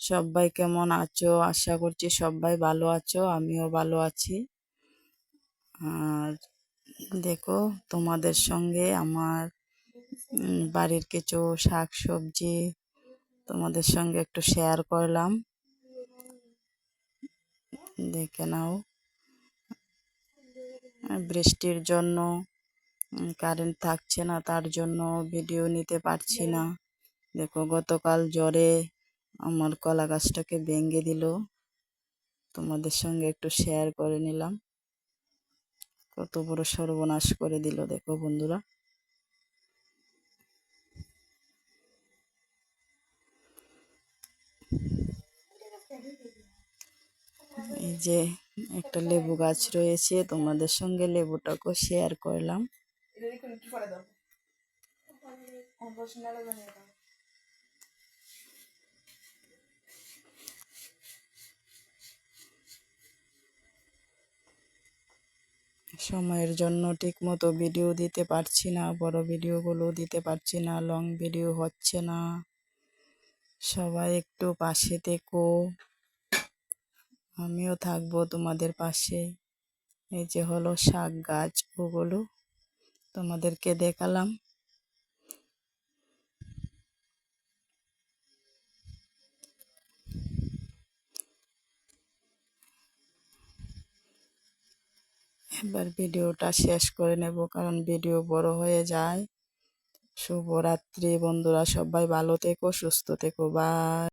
সবাই কেমন আছো? আশা করছি সবাই ভালো আছো, আমিও ভালো আছি। আর দেখো, তোমাদের সঙ্গে আমার বাড়ির কিছু শাক সবজি তোমাদের সঙ্গে একটু শেয়ার করলাম। দেখে নাও। বৃষ্টির জন্য কারেন্ট থাকছে না, তার জন্য ভিডিও নিতে পারছি না। দেখো, গতকাল জ্বরে আমার কলা গাছটাকে ভেঙে দিল। তোমাদের সঙ্গে একটু শেয়ার করে নিলাম। কত বড় সর্বনাশ করে দিল, দেখো বন্ধুরা। এই যে একটা লেবু গাছ রয়েছে, তোমাদের সঙ্গে লেবুটাকেও শেয়ার করলাম। সময়ের জন্য ঠিক মতো ভিডিও দিতে পারছি না, বড় ভিডিওগুলো দিতে পারছি না লং ভিডিও হচ্ছে না। সবাই একটু পাশে থেকো। আমিও থাকব তোমাদের পাশে। এই যে হলো শাক গাছ, ওগুলো তোমাদেরকে দেখালাম। এবার ভিডিওটা শেষ করে নেব, কারণ ভিডিও বড় হয়ে যায়। শুভরাত্রি বন্ধুরা, সবাই ভালো থেকো, সুস্থ থেকো, বাই।